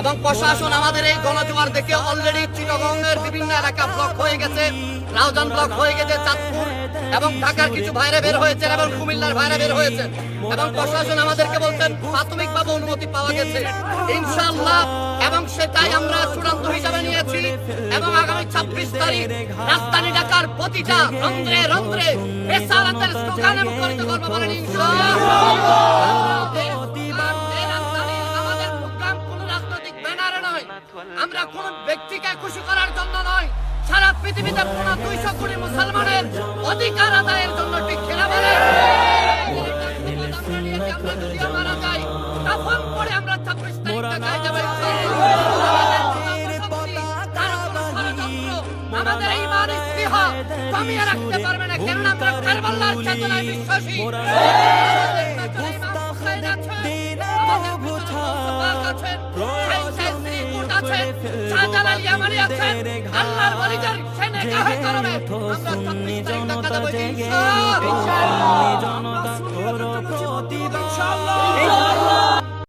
এবং প্রশাসন আমাদের এই গণজোয়ার দেখে অলরেডি চিটগঙ্গের বিভিন্ন এলাকা ব্লক হয়ে গেছে। রাউজান ব্লক হয়ে গেছে চাঁদপুর এবং ঢাকার কিছু ভাইরা বের হয়েছেন এবং কুমিল্লার ভাইরা বের হয়েছেন। এবং প্রশাসন আমাদেরকে বলছেন, প্রাথমিকভাবে অনুমতি পাওয়া গেছে। ইনশাআল্লাহ, এবং সেটাই আমরা চূড়ান্ত হিসাবে নিয়েছি। এবং আগামী ছাব্বিশ তারিখ রাজধানী ঢাকার প্রতিটা রন্ধ্রে রন্ধ্রে বেসালাতের স্লোগানে মুখরিত করব বলেন ইনশাআল্লাহ। আমরা কোন ব্যক্তিকে খুশি করার জন্য নয় সারা পৃথিবীতে কোন দুইশো কোটি মুসলমানের অধিকার আদায়ের জন্য ঠিক খেলা বলে আমরা নিয়েছি, আমরা যদিও মারা যাই, কাফন পরে আমরা 26 তারিখ ঢাকায় যাব, ইনশাআল্লাহ। আমাদের শক্তি, তার কোনো ষড়যন্ত্র, আমাদের ইমান ইস্তিহা কমিয়ে রাখতে পারবে না কেননা আমরা কারবালার চেতনায় বিশ্বাসী আমাদের পেছনে শাহজালালি আমারই আছেন আল্লাহর বলিদান